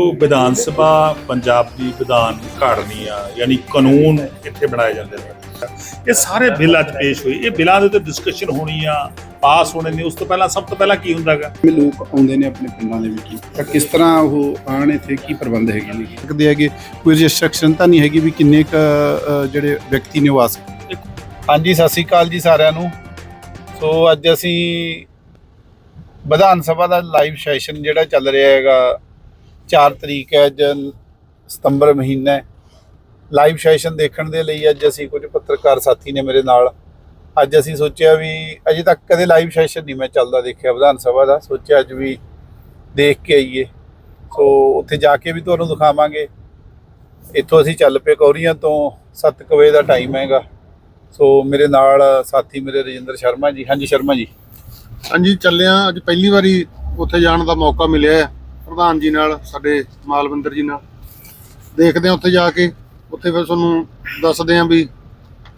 ਉਹ ਵਿਧਾਨ ਸਭਾ ਪੰਜਾਬ ਦੀ ਵਿਧਾਨ ਘੜਨੀ ਆ ਯਾਨੀ ਕਾਨੂੰਨ ਇੱਥੇ ਬਣਾਏ ਜਾਂਦੇ ਨੇ। ਇਹ ਸਾਰੇ ਬਿੱਲ ਅੱਜ ਪੇਸ਼ ਹੋਏ। ਇਹ ਬਿੱਲਾਂ ਦੇ ਉੱਤੇ ਡਿਸਕਸ਼ਨ ਹੋਣੀ ਆ ਪਾਸ ਹੋਣੇ ਨੇ। ਉਸ ਤੋਂ ਪਹਿਲਾਂ ਸਭ ਤੋਂ ਪਹਿਲਾਂ ਕੀ ਹੁੰਦਾਗਾ ਲੋਕ ਆਉਂਦੇ ਨੇ ਆਪਣੇ ਪਿੰਡਾਂ ਦੇ ਵਿੱਚ। ਤਾਂ ਕਿਸ ਤਰ੍ਹਾਂ ਉਹ ਆਣ ਇੱਥੇ ਕੀ ਪ੍ਰਬੰਧ ਹੈਗੇ ਨੇ? ਸਕਦੇ ਹੈਗੇ ਕੋਈ ਰਿਸਟ੍ਰਿਕਸ਼ਨ ਤਾਂ ਨਹੀਂ ਹੈਗੀ ਵੀ ਕਿੰਨੇ ਕ ਜਿਹੜੇ ਵਿਅਕਤੀ ਨੇ ਉਹ ਆ ਸਕਦੇ। ਹਾਂਜੀ ਸਤਿ ਸ੍ਰੀ ਅਕਾਲ ਜੀ ਸਾਰਿਆਂ ਨੂੰ। ਸੋ ਅੱਜ ਅਸੀਂ ਵਿਧਾਨ ਸਭਾ ਦਾ ਲਾਈਵ ਸੈਸ਼ਨ ਜਿਹੜਾ ਚੱਲ ਰਿਹਾ ਹੈਗਾ 4 ਤਰੀਕ ਹੈ, ਅੱਜ ਸਤੰਬਰ ਮਹੀਨਾ ਹੈ। ਲਾਈਵ ਸੈਸ਼ਨ ਦੇਖਣ ਦੇ ਲਈ ਅੱਜ ਅਸੀਂ ਕੁਝ ਪੱਤਰਕਾਰ ਸਾਥੀ ਨੇ ਮੇਰੇ ਨਾਲ। ਅੱਜ ਅਸੀਂ ਸੋਚਿਆ ਵੀ ਅਜੇ ਤੱਕ ਕਦੇ ਲਾਈਵ ਸੈਸ਼ਨ ਨਹੀਂ ਮੈਂ ਚੱਲਦਾ ਦੇਖਿਆ ਵਿਧਾਨ ਸਭਾ ਦਾ। ਸੋਚਿਆ ਅੱਜ ਵੀ ਦੇਖ ਕੇ ਆਈਏ। ਸੋ ਉੱਥੇ ਜਾ ਕੇ ਵੀ ਤੁਹਾਨੂੰ ਦਿਖਾਵਾਂਗੇ। ਇੱਥੋਂ ਅਸੀਂ ਚੱਲ ਪਏ ਕੌਰੀਆਂ ਤੋਂ। 7 ਵਜੇ ਦਾ ਟਾਈਮ ਹੈਗਾ। ਸੋ ਮੇਰੇ ਨਾਲ ਸਾਥੀ ਮੇਰੇ ਰਜਿੰਦਰ ਸ਼ਰਮਾ ਜੀ। ਹਾਂਜੀ, ਸ਼ਰਮਾ ਜੀ। ਹਾਂਜੀ ਚੱਲਿਆ ਅੱਜ ਪਹਿਲੀ ਵਾਰੀ ਉੱਥੇ ਜਾਣ ਦਾ ਮੌਕਾ ਮਿਲਿਆ ਹੈ। ਪ੍ਰਧਾਨ ਜੀ ਨਾਲ ਸਾਡੇ ਮਾਲਵਿੰਦਰ ਜੀ ਨਾਲ। ਦੇਖਦੇ ਹਾਂ ਉੱਥੇ ਜਾ ਕੇ ਉੱਥੇ ਫਿਰ ਤੁਹਾਨੂੰ ਦੱਸਦੇ ਹਾਂ ਵੀ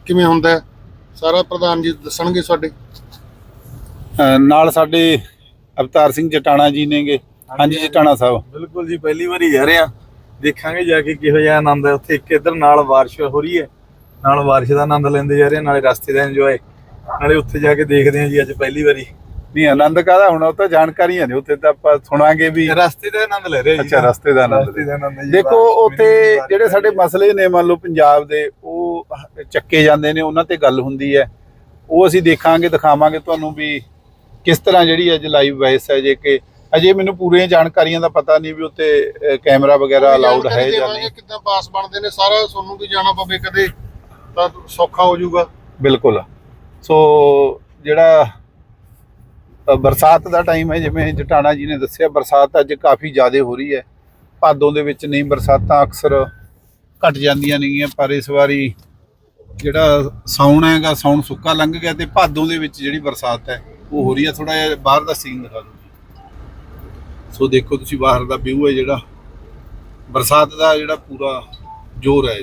ਕਿਵੇਂ ਹੁੰਦਾ। ਸਾਰਾ ਪ੍ਰਧਾਨ ਜੀ ਦੱਸਣਗੇ ਸਾਡੇ। ਨਾਲ ਸਾਡੇ ਅਵਤਾਰ ਸਿੰਘ ਜਟਾਣਾ ਜੀ ਨੇਗੇ। ਹਾਂਜੀ ਜਟਾਣਾ ਸਾਹਿਬ। ਬਿਲਕੁਲ ਜੀ ਪਹਿਲੀ ਵਾਰੀ ਜਾ ਰਹੇ ਆ ਦੇਖਾਂਗੇ ਜਾ ਕੇ ਕਿਹੋ ਜਿਹਾ ਆਨੰਦ ਹੈ। ਉੱਥੇ ਇੱਕ ਇਧਰ ਨਾਲ ਬਾਰਿਸ਼ ਹੋ ਰਹੀ ਹੈ। ਨਾਲ ਬਾਰਿਸ਼ ਦਾ ਆਨੰਦ ਲੈਂਦੇ ਜਾ ਰਹੇ ਨਾਲੇ ਰਸਤੇ ਦਾ ਇੰਜੋਏ ਨਾਲੇ ਉੱਥੇ ਜਾ ਕੇ ਦੇਖਦੇ ਹਾਂ ਜੀ ਅੱਜ ਪਹਿਲੀ ਵਾਰੀ। ਨਹੀਂ ਆਨੰਦ ਕਾਹਦਾ? ਹੁਣ ਉਹ ਤਾਂ ਜਾਣਕਾਰੀਆਂ ਨੇ ਉੱਥੇ ਤਾਂ ਆਪਾਂ ਸੁਣਾਂਗੇ ਵੀ। ਰਸਤੇ ਦਾ ਆਨੰਦ ਲੈ ਰਹੇ ਅੱਛਾ, ਰਸਤੇ ਦਾ ਆਨੰਦ ਦੇਖੋ ਉੱਥੇ ਜਿਹੜੇ ਸਾਡੇ ਮਸਲੇ ਨੇ ਮੰਨ ਲਓ ਪੰਜਾਬ ਦੇ ਉਹ ਚੱਕੇ ਜਾਂਦੇ ਨੇ ਉਹਨਾਂ ਤੇ ਗੱਲ ਹੁੰਦੀ ਹੈ। ਉਹ ਅਸੀਂ ਦੇਖਾਂਗੇ ਦਿਖਾਵਾਂਗੇ ਤੁਹਾਨੂੰ ਵੀ ਕਿਸ ਤਰ੍ਹਾਂ ਜਿਹੜੀ ਅੱਜ ਲਾਈਵ ਵਾਇਸ ਹੈ ਜੇ ਕਿ ਅਜੇ ਮੈਨੂੰ ਪੂਰੀਆਂ ਜਾਣਕਾਰੀਆਂ ਦਾ ਪਤਾ ਨਹੀਂ ਵੀ ਉੱਤੇ ਕੈਮਰਾ ਵਗੈਰਾ ਅਲਾਉਡ ਹੈ ਜਾਂ ਨਹੀਂ। ਕਿੱਦਾਂ ਪਾਸ ਬਣਦੇ ਨੇ ਸਾਰਾ ਤੁਹਾਨੂੰ ਵੀ ਜਾਣਾ ਪਵੇ ਕਦੇ ਤਾਂ ਸੌਖਾ ਹੋ ਜਾਊਗਾ। ਬਿਲਕੁਲ। ਸੋ ਜਿਹੜਾ ਬਰਸਾਤ ਦਾ ਟਾਈਮ ਹੈ, ਜਿਵੇਂ ਜਟਾਣਾ ਜੀ ਨੇ ਦੱਸਿਆ, ਬਰਸਾਤ ਅੱਜ ਕਾਫੀ ਜ਼ਿਆਦਾ ਹੋ ਰਹੀ ਹੈ। ਭਾਦੋਂ ਦੇ ਵਿੱਚ ਨਹੀਂ, ਬਰਸਾਤਾਂ ਅਕਸਰ ਘਟ ਜਾਂਦੀਆਂ ਨੇਗੀਆਂ, ਪਰ ਇਸ ਵਾਰੀ ਜਿਹੜਾ ਸਾਉਣ ਹੈਗਾ, ਸਾਉਣ ਸੁੱਕਾ ਲੰਘ ਗਿਆ ਤੇ ਭਾਦੋਂ ਦੇ ਵਿੱਚ ਜਿਹੜੀ ਬਰਸਾਤ ਹੈ, ਉਹ ਹੋ ਰਹੀ ਹੈ। ਥੋੜਾ ਜਿਹਾ ਬਾਹਰ ਦਾ ਸੀਨ ਦਿਖਾ ਦਿਓ। ਸੋ ਦੇਖੋ ਤੁਸੀਂ ਬਾਹਰ ਦਾ ਵਿਊ ਹੈ ਜਿਹੜਾ, ਬਰਸਾਤ ਦਾ ਜਿਹੜਾ ਪੂਰਾ ਜ਼ੋਰ ਹੈ।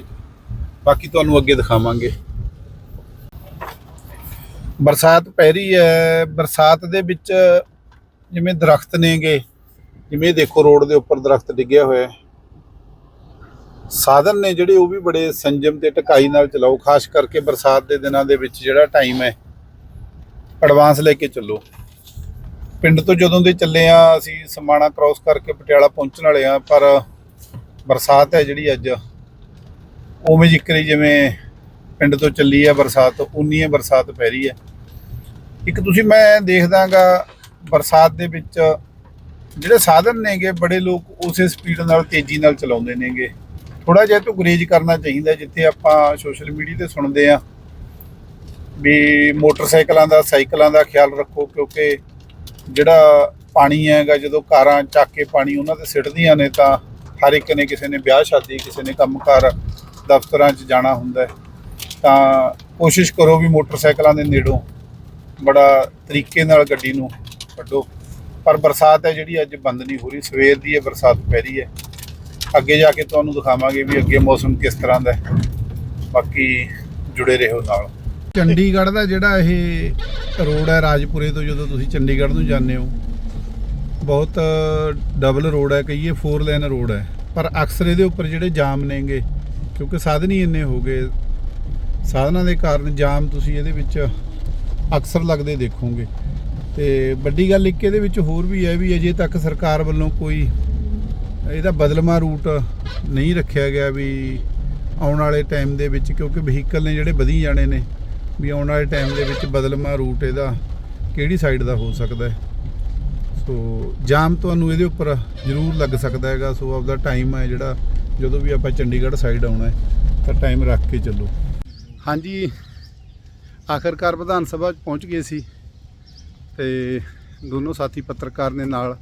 ਬਾਕੀ ਤੁਹਾਨੂੰ ਅੱਗੇ ਦਿਖਾਵਾਂਗੇ। ਬਰਸਾਤ ਪੈ ਰਹੀ ਹੈ, ਬਰਸਾਤ ਦੇ ਵਿੱਚ ਜਿਵੇਂ ਦਰਖਤ ਨੇਗੇ, ਜਿਵੇਂ ਦੇਖੋ ਰੋਡ ਦੇ ਉੱਪਰ ਦਰਖਤ ਡਿੱਗਿਆ ਹੋਇਆ ਹੈ ਸਾਧਨ ਨੇ ਜਿਹੜੇ ਉਹ ਵੀ ਬੜੇ ਸੰਜਮ ਤੇ ਟਕਾਈ ਨਾਲ ਚਲਾਓ, ਖਾਸ ਕਰਕੇ ਬਰਸਾਤ ਦੇ ਦਿਨਾਂ ਦੇ ਵਿੱਚ ਜਿਹੜਾ ਟਾਈਮ ਹੈ ਐਡਵਾਂਸ ਲੈ ਕੇ ਚੱਲੋ। ਪਿੰਡ ਤੋਂ ਜਦੋਂ ਦੇ ਚੱਲੇ ਆ ਅਸੀਂ ਸਮਾਣਾ ਕ੍ਰਾਸ ਕਰਕੇ ਪਟਿਆਲਾ ਪਹੁੰਚਣ ਵਾਲੇ ਆ ਪਰ ਬਰਸਾਤ ਹੈ ਜਿਹੜੀ ਅੱਜ। ਉਵੇਂ ਜਿਕਰੀ ਜਿਵੇਂ ਪਿੰਡ ਤੋਂ ਚੱਲੀ ਆ ਬਰਸਾਤ, ਉਨੀ ਹੈ ਬਰਸਾਤ ਪੈ ਰਹੀ ਹੈ। ਇੱਕ ਤੁਸੀਂ ਮੈਂ ਦੇਖਦਾਗਾ ਬਰਸਾਤ ਦੇ ਵਿੱਚ ਜਿਹੜੇ ਸਾਧਨ ਨੇਗੇ, ਬੜੇ ਲੋਕ ਉਸੇ ਸਪੀਡ ਨਾਲ, ਤੇਜ਼ੀ ਨਾਲ ਚਲਾਉਂਦੇ ਨੇਗੇ। ਥੋੜਾ ਜਿਹਾ ਤੋਂ ਗੁਰੇਜ ਕਰਨਾ ਚਾਹੀਦਾ, ਜਿੱਥੇ ਆਪਾਂ ਸੋਸ਼ਲ ਮੀਡੀਆ ਤੇ ਸੁਣਦੇ ਆ ਵੀ ਮੋਟਰਸਾਈਕਲਾਂ ਦਾ, ਸਾਈਕਲਾਂ ਦਾ ਖਿਆਲ ਰੱਖੋ, ਕਿਉਂਕਿ ਜਿਹੜਾ ਪਾਣੀ ਹੈਗਾ, ਜਦੋਂ ਕਾਰਾਂ ਚੱਕ ਕੇ ਪਾਣੀ ਉਹਨਾਂ ਤੇ ਸਿੱਟਦੀਆਂ ਨੇ, ਤਾਂ ਹਰ ਇੱਕ ਨੇ ਕਿਸੇ ਨੇ ਵਿਆਹ ਸ਼ਾਦੀ, ਕਿਸੇ ਨੇ ਕੰਮਕਾਰ ਦਫ਼ਤਰਾਂ 'ਚ ਜਾਣਾ ਹੁੰਦਾ ਤਾਂ ਕੋਸ਼ਿਸ਼ ਕਰੋ ਵੀ ਮੋਟਰਸਾਈਕਲਾਂ ਦੇ ਨੇੜੋਂ ਬੜਾ ਤਰੀਕੇ ਨਾਲ ਗੱਡੀ ਨੂੰ ਕੱਢੋ। ਪਰ ਬਰਸਾਤ ਹੈ ਜਿਹੜੀ, ਅੱਜ ਬੰਦ ਨਹੀਂ ਹੋ ਰਹੀ। ਸਵੇਰ ਦੀ ਇਹ ਬਰਸਾਤ ਪੈ ਰਹੀ ਹੈ। ਅੱਗੇ ਜਾ ਕੇ ਤੁਹਾਨੂੰ ਦਿਖਾਵਾਂਗੇ ਵੀ ਅੱਗੇ ਮੌਸਮ ਕਿਸ ਤਰ੍ਹਾਂ ਦਾ ਹੈ। ਬਾਕੀ ਜੁੜੇ ਰਹੋ ਨਾਲ। ਚੰਡੀਗੜ੍ਹ ਦਾ ਜਿਹੜਾ ਇਹ ਰੋਡ ਹੈ, ਰਾਜਪੁਰੇ ਤੋਂ ਜਦੋਂ ਤੁਸੀਂ ਚੰਡੀਗੜ੍ਹ ਨੂੰ ਜਾਂਦੇ ਹੋ, ਬਹੁਤ ਡਬਲ ਰੋਡ ਹੈ, ਕਹੀਏ 4 ਲਾਈਨ ਰੋਡ ਹੈ। ਪਰ ਅਕਸਰ ਇਹਦੇ ਉੱਪਰ ਜਿਹੜੇ ਜਾਮ ਨੇਗੇ, ਕਿਉਂਕਿ ਸਾਧਨ ਹੀ ਇੰਨੇ ਹੋ ਗਏ, ਸਾਧਨਾਂ ਦੇ ਕਾਰਨ ਜਾਮ ਤੁਸੀਂ ਇਹਦੇ ਵਿੱਚ ਅਕਸਰ ਲੱਗਦੇ ਦੇਖੋਗੇ। ਤੇ ਵੱਡੀ ਗੱਲ ਇੱਕ ਇਹਦੇ ਵਿੱਚ ਹੋਰ ਵੀ ਹੈ ਵੀ ਅਜੇ ਤੱਕ ਸਰਕਾਰ ਵੱਲੋਂ ਕੋਈ ਇਹਦਾ ਬਦਲਵਾਂ ਰੂਟ ਨਹੀਂ ਰੱਖਿਆ ਗਿਆ ਵੀ ਆਉਣ ਵਾਲੇ ਟਾਈਮ ਦੇ ਵਿੱਚ ਕਿਉਂਕਿ ਵਹੀਕਲ ਨੇ ਜਿਹੜੇ ਵਧੀ ਜਾਣੇ ਨੇ, ਵੀ ਆਉਣ ਵਾਲੇ ਟਾਈਮ ਦੇ ਵਿੱਚ ਬਦਲਵਾਂ ਰੂਟ ਇਹਦਾ ਕਿਹੜੀ ਸਾਈਡ ਦਾ ਹੋ ਸਕਦਾ ਹੈ। ਸੋ ਜਾਮ ਤੁਹਾਨੂੰ ਇਹਦੇ ਉੱਪਰ ਜ਼ਰੂਰ ਲੱਗ ਸਕਦਾ ਹੈਗਾ, ਸੋ ਆਪਦਾ ਟਾਈਮ ਹੈ ਜਿਹੜਾ ਜਦੋਂ ਵੀ ਆਪਾਂ ਚੰਡੀਗੜ੍ਹ ਸਾਈਡ ਆਉਣਾ ਹੈ, ਤਾਂ ਟਾਈਮ ਰੱਖ ਕੇ ਚੱਲੋ। ਹਾਂਜੀ ਆਖਰਕਾਰ ਵਿਧਾਨ ਸਭਾ ਪਹੁੰਚ ਗਏ ਸੀ ਤੇ ਦੋਨੋਂ ਸਾਥੀ ਪੱਤਰਕਾਰ ਨੇ ਨਾਲ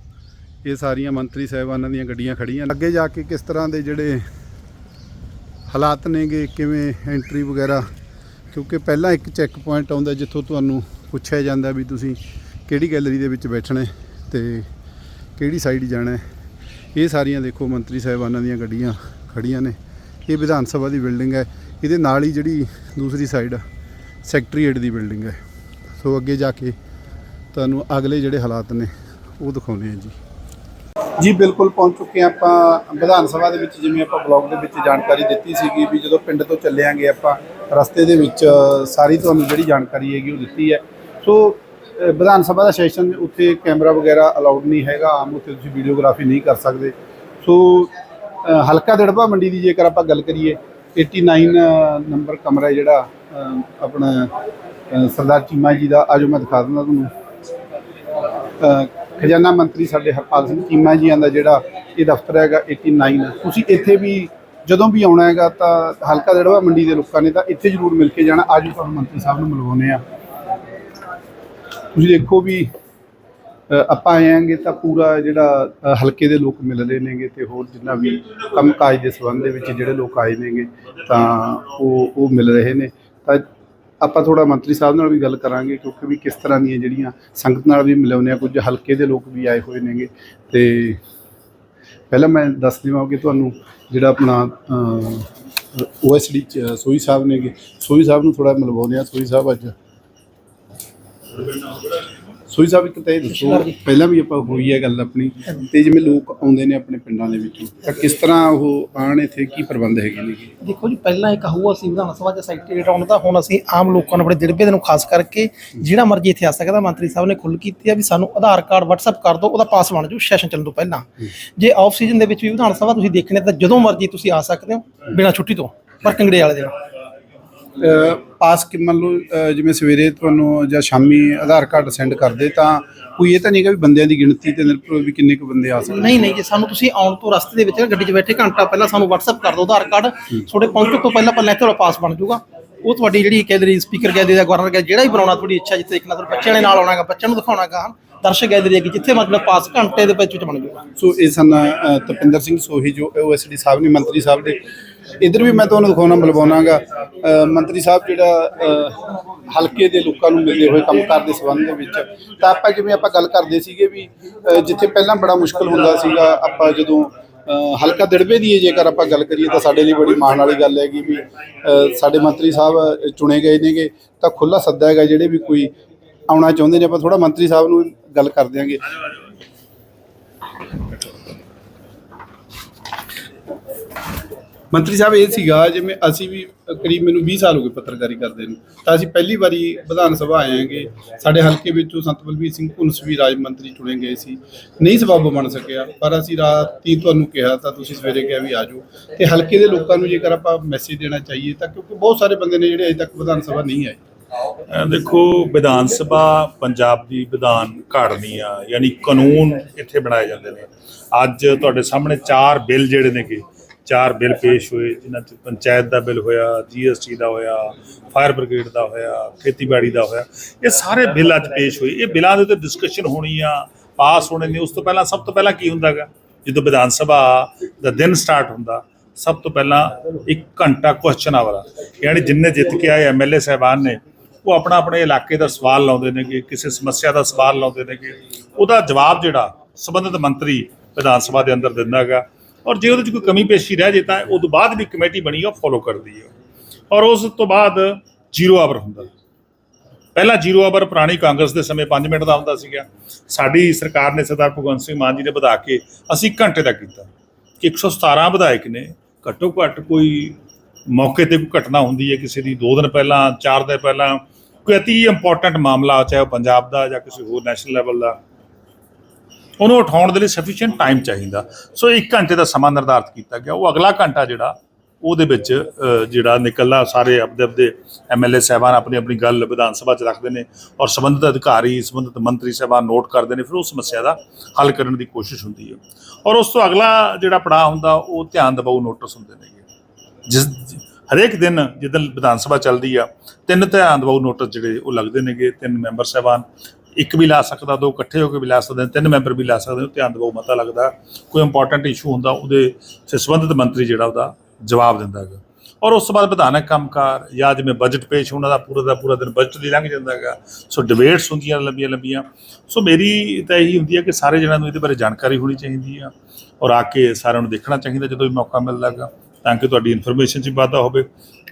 ਇਹ ਸਾਰੀਆਂ ਮੰਤਰੀ ਸਾਹਿਬਾਨਾਂ ਦੀਆਂ ਗੱਡੀਆਂ ਖੜੀਆਂ ਅੱਗੇ ਜਾ ਕੇ ਕਿਸ ਤਰ੍ਹਾਂ ਦੇ ਜਿਹੜੇ ਹਾਲਾਤ ਨੇਗੇ, ਕਿਵੇਂ ਐਂਟਰੀ ਵਗੈਰਾ? ਕਿਉਂਕਿ ਪਹਿਲਾਂ ਇੱਕ ਚੈੱਕ ਪੁਆਇੰਟ ਆਉਂਦਾ ਜਿੱਥੋਂ ਤੁਹਾਨੂੰ ਪੁੱਛਿਆ ਜਾਂਦਾ ਵੀ ਤੁਸੀਂ ਕਿਹੜੀ ਗੈਲਰੀ ਦੇ ਵਿੱਚ ਬੈਠਣਾ ਹੈ ਤੇ ਕਿਹੜੀ ਸਾਈਡ ਜਾਣਾ ਇਹ ਸਾਰੀਆਂ ਦੇਖੋ ਮੰਤਰੀ ਸਾਹਿਬਾਨਾਂ ਦੀਆਂ ਗੱਡੀਆਂ ਖੜੀਆਂ ਨੇ। ਇਹ ਵਿਧਾਨ ਸਭਾ ਦੀ ਬਿਲਡਿੰਗ ਹੈ। ਇਹਦੇ ਨਾਲ ਹੀ ਜਿਹੜੀ ਦੂਸਰੀ ਸਾਈਡ ਆ। ਸੈਕਟਰੀਏਟ ਦੀ ਬਿਲਡਿੰਗ ਹੈ। ਸੋ ਅੱਗੇ ਜਾ ਕੇ ਤੁਹਾਨੂੰ ਅਗਲੇ ਜਿਹੜੇ ਹਾਲਾਤ ਨੇ, ਉਹ ਦਿਖਾਉਂਦੇ ਹਾਂ ਜੀ। ਜੀ, ਬਿਲਕੁਲ ਪਹੁੰਚ ਚੁੱਕੇ ਹਾਂ ਆਪਾਂ ਵਿਧਾਨ ਸਭਾ ਦੇ ਵਿੱਚ, ਜਿਵੇਂ ਆਪਾਂ ਬਲੌਗ ਦੇ ਵਿੱਚ ਜਾਣਕਾਰੀ ਦਿੱਤੀ ਸੀਗੀ ਵੀ ਜਦੋਂ ਪਿੰਡ ਤੋਂ ਚੱਲਿਆਂਗੇ ਆਪਾਂ, ਰਸਤੇ ਦੇ ਵਿੱਚ ਸਾਰੀ ਤੁਹਾਨੂੰ ਜਿਹੜੀ ਜਾਣਕਾਰੀ ਹੈਗੀ ਉਹ ਦਿੱਤੀ ਹੈ। ਸੋ ਵਿਧਾਨ ਸਭਾ ਦਾ ਸੈਸ਼ਨ ਉੱਥੇ ਕੈਮਰਾ ਵਗੈਰਾ ਅਲਾਉਡ ਨਹੀਂ ਹੈਗਾ, ਆਮ ਉੱਥੇ ਤੁਸੀਂ ਵੀਡੀਓਗ੍ਰਾਫੀ ਨਹੀਂ ਕਰ ਸਕਦੇ। ਸੋ ਹਲਕਾ ਦੜਬਾ ਮੰਡੀ ਦੀ ਜੇਕਰ ਆਪਾਂ ਗੱਲ ਕਰੀਏ 89 ਨੰਬਰ uh, ਕਮਰਾ ਜਿਹੜਾ ਆਪਣਾ ਸਰਦਾਰ ਚੀਮਾ ਜੀ ਦਾ ਆਜੋ ਮੈਂ ਦਿਖਾ ਦਿੰਦਾ ਤੁਹਾਨੂੰ। ਖਜ਼ਾਨਾ ਮੰਤਰੀ ਸਾਡੇ ਹਰਪਾਲ ਸਿੰਘ ਚੀਮਾ ਜੀਆਂ ਦਾ ਜਿਹੜਾ ਇਹ ਦਫ਼ਤਰ ਹੈਗਾ 89 ਤੁਸੀਂ ਇੱਥੇ ਵੀ ਜਦੋਂ ਵੀ ਆਉਣਾ ਹੈਗਾ ਤਾਂ ਹਲਕਾ ਦੜਵਾ ਮੰਡੀ ਦੇ ਲੋਕਾਂ ਨੇ ਤਾਂ ਇੱਥੇ ਜ਼ਰੂਰ ਮਿਲ ਕੇ ਜਾਣਾ। ਅੱਜ ਤੁਹਾਨੂੰ ਮੰਤਰੀ ਸਾਹਿਬ ਨੂੰ ਮਿਲਵਾਉਂਦੇ ਆ ਤੁਸੀਂ ਦੇਖੋ ਵੀ ਆਪਾਂ ਆਏ ਆਂਗੇ ਤਾਂ ਪੂਰਾ ਜਿਹੜਾ ਹਲਕੇ ਦੇ ਲੋਕ ਮਿਲ ਰਹੇ ਨੇਗੇ ਤੇ ਹੋਰ ਜਿੰਨਾ ਵੀ ਕੰਮ ਕਾਜ ਦੇ ਸੰਬੰਧ ਦੇ ਵਿੱਚ ਜਿਹੜੇ ਲੋਕ ਆਏ ਨੇਗੇ ਤਾਂ ਉਹ ਉਹ ਮਿਲ ਰਹੇ ਨੇ। ਤਾਂ ਆਪਾਂ ਥੋੜਾ ਮੰਤਰੀ ਸਾਹਿਬ ਨਾਲ ਵੀ ਗੱਲ ਕਰਾਂਗੇ ਕਿਉਂਕਿ ਵੀ ਕਿਸ ਤਰ੍ਹਾਂ ਦੀਆਂ ਜਿਹੜੀਆਂ ਸੰਗਤ ਨਾਲ ਵੀ ਮਿਲਾਉਂਦੇ ਆ, ਕੁਝ ਹਲਕੇ ਦੇ ਲੋਕ ਵੀ ਆਏ ਹੋਏ ਨੇਗੇ। ਤੇ ਪਹਿਲਾਂ ਮੈਂ ਦੱਸ ਦੇਵਾਂ ਕਿ ਤੁਹਾਨੂੰ ਜਿਹੜਾ ਆਪਣਾ ਓਐਸਡੀ ਸੋਈ ਸਾਹਿਬ ਨੇਗੇ। ਸੋਈ ਸਾਹਿਬ ਨੂੰ ਥੋੜਾ ਮਿਲਵਾਉਂਦੇ ਆ ਸੋਈ ਸਾਹਿਬ ਅੱਜ। ਸੋਈ ਸਾਹਿਬ ਇੱਕ ਤਾਂ ਇਹ ਦੱਸੋ ਪਹਿਲਾਂ ਵੀ ਆਪਾਂ ਹੋਈ ਹੈ ਗੱਲ ਆਪਣੀ ਤੇ ਜਿਵੇਂ ਲੋਕ ਆਉਂਦੇ ਨੇ ਆਪਣੇ ਪਿੰਡਾਂ ਦੇ ਵਿੱਚੋਂ ਤਾਂ ਕਿਸ ਤਰ੍ਹਾਂ ਉਹ ਆਣ ਇੱਥੇ ਕੀ ਪ੍ਰਬੰਧ ਹੈਗੇ ਨੇ? ਦੇਖੋ ਜੀ ਪਹਿਲਾਂ ਇੱਕ ਹਊਆ ਸੀ ਵਿਧਾਨ ਸਭਾ ਚ ਸੈਕਟਰੀਏਟ ਆਉਣ ਦਾ ਹੁਣ ਅਸੀਂ ਆਮ ਲੋਕਾਂ ਨੂੰ ਆਪਣੇ ਦਿੜਬੇ ਦੇ ਨੂੰ ਖਾਸ ਕਰਕੇ ਜਿਹੜਾ ਮਰਜ਼ੀ ਇੱਥੇ ਆ ਸਕਦਾ ਮੰਤਰੀ ਸਾਹਿਬ ਨੇ ਖੁੱਲ੍ਹ ਕੀਤੀ ਆ ਵੀ ਸਾਨੂੰ ਆਧਾਰ ਕਾਰਡ WhatsApp ਕਰ ਦਿਓ ਉਹਦਾ ਪਾਸ ਬਣ ਜੂ ਸੈਸ਼ਨ ਚੱਲਣ ਤੋਂ ਪਹਿਲਾਂ। ਜੇ ਆਫ ਸੀਜ਼ਨ ਦੇ ਵਿੱਚ ਵੀ ਵਿਧਾਨ ਸਭਾ ਤੁਸੀਂ ਦੇਖਣੇ ਤਾਂ ਜਦੋਂ ਮਰਜ਼ੀ ਤੁਸੀਂ ਆ ਸਕਦੇ ਹੋ ਬਿਨਾਂ ਛੁੱਟੀ ਤੋਂ ਵਰਕਿੰਗ ਡੇ ਵਾਲੇ ਦਿਨ। ਪਾਸ ਕਿ ਮੰਨ ਲਓ ਜਿਵੇਂ ਸਵੇਰੇ ਤੁਹਾਨੂੰ ਜਾਂ ਸ਼ਾਮੀ ਆਧਾਰ ਕਾਰਡ ਸੈਂਡ ਕਰਦੇ ਤਾਂ ਕੋਈ ਇਹ ਤਾਂ ਨਹੀਂ ਕਿ ਵੀ ਬੰਦਿਆਂ ਦੀ ਗਿਣਤੀ ਤੇ ਨਿਰਭਰ ਵੀ ਕਿੰਨੇ ਕੁ ਬੰਦੇ ਆ ਸਕਦੇ ਨਹੀਂ ਨਹੀਂ ਜੇ ਸਾਨੂੰ ਤੁਸੀਂ ਆਉਣ ਤੋਂ ਰਸਤੇ ਦੇ ਵਿੱਚ ਗੱਡੀ 'ਚ ਬੈਠੇ ਘੰਟਾ ਪਹਿਲਾਂ ਸਾਨੂੰ WhatsApp ਕਰ ਦਿਓ ਆਧਾਰ ਕਾਰਡ ਤੁਹਾਡੇ ਪਹੁੰਚਣ ਤੋਂ ਪਹਿਲਾਂ ਪਹਿਲਾਂ ਤੁਹਾਡਾ ਪਾਸ ਬਣ ਜਾਊਗਾ। ਉਹ ਤੁਹਾਡੀ ਜਿਹੜੀ ਕੈਲਰੀ ਸਪੀਕਰ ਗੈਲਰੀ ਦਾ ਗਵਰਨਰ ਗੈਲਰੀ ਜਿਹੜਾ ਵੀ ਬਣਾਉਣਾ ਤੁਹਾਡੀ ਇੱਛਾ ਜਿੱਥੇ ਦੇਖਣਾ ਤੁਹਾਡੇ ਬੱਚਿਆਂ ਨੇ ਨਾਲ ਆਉਣਾਗਾ ਬੱਚਿਆਂ ਨੂੰ ਦਿਖਾਉਣਾਗਾ ਦਰਸ਼ਕ ਗੈਲਰੀ ਅੱਗੇ ਜਿੱਥੇ ਮਤਲਬ ਪਾਸ ਘੰਟੇ ਦੇ ਵਿੱਚ ਵਿੱਚ ਬਣ ਜਾਊਗਾ। ਸੋ ਇਹ ਸਨ ਤਪਿੰਦਰ ਸਿੰਘ ਸੋਹੀ ਜੋ ਓਐਸਡੀ ਸਾਹਿਬ ਨੇ ਮੰਤਰੀ ਸਾਹਿਬ ਦੇ ਇਧਰ ਵੀ ਮੈਂ ਤੁਹਾਨੂੰ ਦਿਖਾਉਣਾ ਬੁਲਵਾਉਣਾਗਾ ਮੰਤਰੀ ਸਾਹਿਬ ਜਿਹੜਾ ਹਲਕੇ ਦੇ ਲੋਕਾਂ ਨੂੰ ਮਿਲਦੇ ਹੋਏ ਕੰਮਕਾਰ ਦੇ ਸੰਬੰਧ ਦੇ ਵਿੱਚ, ਤਾਂ ਆਪਾਂ ਜਿਵੇਂ ਆਪਾਂ ਗੱਲ ਕਰਦੇ ਸੀਗੇ ਵੀ ਜਿੱਥੇ ਪਹਿਲਾਂ ਬੜਾ ਮੁਸ਼ਕਲ ਹੁੰਦਾ ਸੀਗਾ, ਆਪਾਂ ਜਦੋਂ ਹਲਕਾ ਦਿੜਬੇ ਦੀ ਜੇਕਰ ਆਪਾਂ ਗੱਲ ਕਰੀਏ, ਤਾਂ ਸਾਡੇ ਲਈ ਬੜੀ ਮਾਣ ਵਾਲੀ ਗੱਲ ਹੈਗੀ ਵੀ ਸਾਡੇ ਮੰਤਰੀ ਸਾਹਿਬ ਚੁਣੇ ਗਏ ਨੇਗੇ, ਤਾਂ ਖੁੱਲਾ ਸੱਦਾ ਹੈਗਾ ਜਿਹੜੇ ਵੀ ਕੋਈ ਆਉਣਾ ਚਾਹੁੰਦੇ ਨੇ, ਆਪਾਂ ਥੋੜਾ ਮੰਤਰੀ ਸਾਹਿਬ ਨੂੰ ਗੱਲ ਕਰ ਦਿਆਂਗੇ। ਮੰਤਰੀ ਸਾਹਿਬ, ਇਹ ਸੀਗਾ ਜਿਵੇਂ ਅਸੀਂ ਵੀ ਕਰੀਬ ਮੈਨੂੰ 20 ਸਾਲ ਹੋ ਗਏ ਪੱਤਰਕਾਰੀ ਕਰਦੇ ਨੂੰ। ਤਾਂ ਅਸੀਂ ਪਹਿਲੀ ਵਾਰੀ ਵਿਧਾਨ ਸਭਾ ਆਏ ਹਾਂਗੇ। ਸਾਡੇ ਹਲਕੇ ਵਿੱਚੋਂ ਸੰਤ ਬਲਬੀਰ ਸਿੰਘ ਪੁਨਸਵੀ ਰਾਜ ਮੰਤਰੀ ਚੁਣੇ ਗਏ ਸੀ। ਨਹੀਂ ਸਬੱਬ ਬਣ ਸਕਿਆ, ਪਰ ਅਸੀਂ ਰਾਤੀ ਤੁਹਾਨੂੰ ਕਿਹਾ ਤਾਂ ਤੁਸੀਂ ਸਵੇਰੇ ਕਿਹਾ ਵੀ ਆਜੋ ਤੇ ਹਲਕੇ ਦੇ ਲੋਕਾਂ ਨੂੰ ਜੇਕਰ ਆਪਾਂ ਮੈਸੇਜ ਦੇਣਾ ਚਾਹੀਏ ਤਾਂ ਕਿਉਂਕਿ ਬਹੁਤ ਸਾਰੇ ਬੰਦੇ ਨੇ ਜਿਹੜੇ ਅਜੇ ਤੱਕ ਵਿਧਾਨ ਸਭਾ ਨਹੀਂ ਆਏ। ਦੇਖੋ, ਵਿਧਾਨ ਸਭਾ ਪੰਜਾਬ ਦੀ ਵਿਧਾਨ ਘੜਨੀ ਆ, ਯਾਨੀ ਕਾਨੂੰਨ ਇੱਥੇ ਬਣਾਏ ਜਾਂਦੇ ਨੇ। ਅੱਜ ਤੁਹਾਡੇ ਸਾਹਮਣੇ ਚਾਰ ਬਿੱਲ ਜਿਹੜੇ ਨੇਗੇ ਚਾਰ ਬਿੱਲ ਪੇਸ਼ ਹੋਏ, ਜਿਨ੍ਹਾਂ 'ਚ ਪੰਚਾਇਤ ਦਾ ਬਿੱਲ ਹੋਇਆ ਜੀਐਸਟੀ ਦਾ ਹੋਇਆ ਫਾਇਰ ਬ੍ਰਿਗੇਡ ਦਾ ਹੋਇਆ, ਖੇਤੀਬਾੜੀ ਦਾ ਹੋਇਆ, ਇਹ ਸਾਰੇ ਬਿੱਲ ਅੱਜ ਪੇਸ਼ ਹੋਏ। ਇਹ ਬਿੱਲਾਂ ਦੇ ਉੱਤੇ ਡਿਸਕਸ਼ਨ ਹੋਣੀ ਆ ਪਾਸ ਹੋਣੇ ਨੇ। ਉਸ ਤੋਂ ਪਹਿਲਾਂ ਸਭ ਤੋਂ ਪਹਿਲਾਂ ਕੀ ਹੁੰਦਾਗਾ? ਜਦੋਂ ਵਿਧਾਨ ਸਭਾ ਦਾ ਦਿਨ ਸਟਾਰਟ ਹੁੰਦਾ, ਸਭ ਤੋਂ ਪਹਿਲਾਂ ਇੱਕ ਘੰਟਾ ਕੁਐਸਚਨ ਆਵਰ ਯਾਨੀ ਜਿੰਨੇ ਜਿੱਤ ਕੇ ਆਏ ਐਮਐਲਏ ਸਾਹਿਬਾਨ ਨੇ, ਉਹ ਆਪਣਾ ਆਪਣੇ ਇਲਾਕੇ ਦਾ ਸਵਾਲ ਲਾਉਂਦੇ ਨੇਗੇ, ਕਿਸੇ ਸਮੱਸਿਆ ਦਾ ਸਵਾਲ ਲਾਉਂਦੇ ਨੇਗੇ। ਉਹਦਾ ਜਵਾਬ ਜਿਹੜਾ ਸੰਬੰਧਿਤ ਮੰਤਰੀ ਵਿਧਾਨ ਸਭਾ ਦੇ ਅੰਦਰ ਦਿੰਦਾ ਹੈਗਾ ਔਰ ਜੇ ਉਹਦੇ 'ਚ ਕੋਈ ਕਮੀ ਪੇਸ਼ੀ ਰਹਿ ਜੇ ਤਾਂ ਉਹ ਤੋਂ ਬਾਅਦ ਵੀ ਕਮੇਟੀ ਬਣੀ ਆ, ਉਹ ਫੋਲੋ ਕਰਦੀ ਹੈ ਔਰ ਉਸ ਤੋਂ ਬਾਅਦ ਜ਼ੀਰੋ ਆਵਰ ਹੁੰਦਾ। ਪਹਿਲਾਂ ਜ਼ੀਰੋ ਆਵਰ ਪੁਰਾਣੀ ਕਾਂਗਰਸ ਦੇ ਸਮੇਂ 5 ਮਿੰਟ ਦਾ ਹੁੰਦਾ ਸੀਗਾ। ਸਾਡੀ ਸਰਕਾਰ ਨੇ ਸਰਦਾਰ ਭਗਵੰਤ ਸਿੰਘ ਮਾਨ ਜੀ ਨੇ ਵਧਾ ਕੇ ਅਸੀਂ ਘੰਟੇ ਦਾ ਕੀਤਾ। ਕਿ 117 ਵਿਧਾਇਕ ਨੇ ਘੱਟੋ ਘੱਟ ਕੋਈ ਮੌਕੇ ਤੇ ਕੋਈ ਘਟਨਾ ਹੁੰਦੀ ਹੈ ਕਿਸੇ ਦੀ 2 ਦਿਨ ਪਹਿਲਾਂ 4 ਦਿਨ ਪਹਿਲਾਂ ਕੋਈ ਅਤੀ ਇੰਪੋਰਟੈਂਟ ਮਾਮਲਾ ਚਾਹੇ ਉਹ ਪੰਜਾਬ ਦਾ ਜਾਂ ਕਿਸੇ ਹੋਰ ਨੈਸ਼ਨਲ ਲੈਵਲ ਦਾ। ਉਹਨੂੰ ਉਠਾਉਣ ਦੇ ਲਈ ਸਫੀਸ਼ੀਐਂਟ ਟਾਈਮ ਚਾਹੀਦਾ। ਸੋ 1 ਘੰਟੇ ਦਾ ਸਮਾਂ ਨਿਰਧਾਰਿਤ ਕੀਤਾ ਗਿਆ। ਉਹ ਅਗਲਾ ਘੰਟਾ ਜਿਹੜਾ, ਉਹਦੇ ਵਿੱਚ ਜਿਹੜਾ ਨਿਕਲਣਾ, ਸਾਰੇ ਆਪਦੇ ਆਪਦੇ ਐਮਐਲਏ ਸਾਹਿਬਾਨ ਆਪਣੀ ਆਪਣੀ ਗੱਲ ਵਿਧਾਨ ਸਭਾ 'ਚ ਰੱਖਦੇ ਨੇ ਔਰ ਸੰਬੰਧਿਤ ਅਧਿਕਾਰੀ, ਸੰਬੰਧਿਤ ਮੰਤਰੀ ਸਾਹਿਬਾਨ ਨੋਟ ਕਰਦੇ ਨੇ, ਫਿਰ ਉਹ ਸਮੱਸਿਆ ਦਾ ਹੱਲ ਕਰਨ ਦੀ ਕੋਸ਼ਿਸ਼ ਹੁੰਦੀ ਹੈ। ਔਰ ਉਸ ਤੋਂ ਅਗਲਾ ਜਿਹੜਾ ਪੜਾਅ ਹੁੰਦਾ, ਉਹ ਧਿਆਨ ਦਬਾਉ ਨੋਟਿਸ ਹੁੰਦੇ ਨੇਗੇ ਜਿਸ, ਹਰੇਕ ਦਿਨ ਜਦੋਂ ਵਿਧਾਨ ਸਭਾ ਚੱਲਦੀ ਆ, ਤਿੰਨ ਧਿਆਨ ਦਬਾਉ ਨੋਟਿਸ ਜਿਹੜੇ ਉਹ ਲੱਗਦੇ ਨੇਗੇ, ਤਿੰਨ ਮੈਂਬਰ ਸਾਹਿਬਾਨ ਇੱਕ ਵੀ ਲਾ ਸਕਦਾ, ਦੋ ਇਕੱਠੇ ਹੋ ਕੇ ਵੀ ਲਾ ਸਕਦੇ ਨੇ, ਤਿੰਨ ਮੈਂਬਰ ਵੀ ਲਾ ਸਕਦੇ ਨੇ, ਧਿਆਨ ਦਬਾਉ ਮਤਾ ਲੱਗਦਾ। ਕੋਈ ਇੰਪੋਰਟੈਂਟ ਇਸ਼ੂ ਹੁੰਦਾ, ਉਹਦੇ ਤੇ ਸੰਬੰਧਿਤ ਮੰਤਰੀ ਜਿਹੜਾ ਉਹਦਾ ਜਵਾਬ ਦਿੰਦਾ ਹੈਗਾ। ਔਰ ਉਸ ਤੋਂ ਬਾਅਦ ਵਿਧਾਨਕ ਕੰਮਕਾਰ, ਜਾਂ ਜਿਵੇਂ ਬਜਟ ਪੇਸ਼ ਹੋਣਾ ਦਾ ਪੂਰਾ ਦਾ ਪੂਰਾ ਦਿਨ ਬਜਟ ਦੀ ਲੰਘ ਜਾਂਦਾ ਹੈਗਾ। ਸੋ ਡਿਬੇਟਸ ਹੁੰਦੀਆਂ ਲੰਬੀਆਂ ਲੰਬੀਆਂ। ਸੋ ਮੇਰੀ ਤਾਂ ਇਹੀ ਹੁੰਦੀ ਹੈ ਕਿ ਸਾਰੇ ਜਣਾਂ ਨੂੰ ਇਹਦੇ ਬਾਰੇ ਜਾਣਕਾਰੀ ਹੋਣੀ ਚਾਹੀਦੀ ਆ। ਔਰ ਆ ਕੇ ਸਾਰਿਆਂ ਨੂੰ ਦੇਖਣਾ ਚਾਹੀਦਾ ਜਦੋਂ ਵੀ ਮੌਕਾ ਮਿਲਦਾ ਹੈਗਾ। ਤਾਂ ਕਿ ਤੁਹਾਡੀ ਇਨਫੋਰਮੇਸ਼ਨ 'ਚ ਵਾਧਾ ਹੋਵੇ।